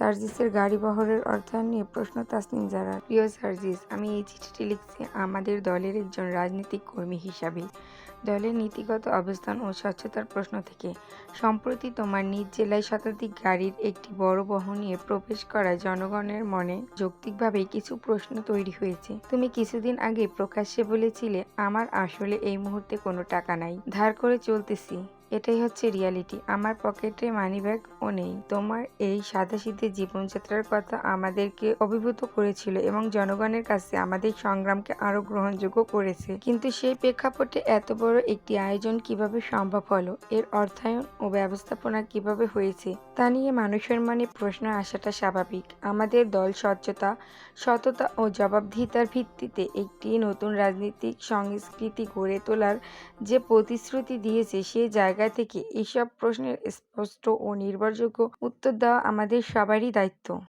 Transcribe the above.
সার্জিসের গাড়ি বহরের অর্থায়ন নিয়ে প্রশ্ন তাসনিম জারার। প্রিয় সার্জিস, আমি এই চিঠিটি লিখছি আমাদের দলের একজন রাজনৈতিক কর্মী হিসাবে। দলের নীতিগত অবস্থান ও স্বচ্ছতার প্রশ্ন থেকে, সম্প্রতি তোমার নিজ জেলায় শতাধিক গাড়ির একটি বড় বহন নিয়ে প্রবেশ করায় জনগণের মনে যৌক্তিকভাবে কিছু প্রশ্ন তৈরি হয়েছে। তুমি কিছুদিন আগে প্রকাশ্যে বলেছিলে, আমার আসলে এই মুহূর্তে কোনো টাকা নাই। ধার করে চলতেছি। এটাই হচ্ছে রিয়ালিটি আমার পকেটে মানি মানিব্যাগও নেই। তোমার এই সাদাসিধে জীবনযাত্রার কথা আমাদেরকে অভিভূত করেছিল এবং জনগণের কাছে আমাদের সংগ্রামকে আরও গ্রহণযোগ্য করেছে। কিন্তু সেই প্রেক্ষাপটে এত বড় একটি আয়োজন কীভাবে সম্ভব হলো? এর অর্থায়ন ও ব্যবস্থাপনা কীভাবে হয়েছে? তা নিয়ে মানুষের মনে প্রশ্ন আসাটা স্বাভাবিক। আমাদের দল স্বচ্ছতা, সততা ও জবাবদিহিতার ভিত্তিতে একটি নতুন রাজনৈতিক সংস্কৃতি গড়ে তোলার যে প্রতিশ্রুতি দিয়েছে সেই জায়গা থেকে এসব প্রশ্নের স্পষ্ট ও নির্ভরযোগ্য উত্তর দেওয়া আমাদের সবারই দায়িত্ব।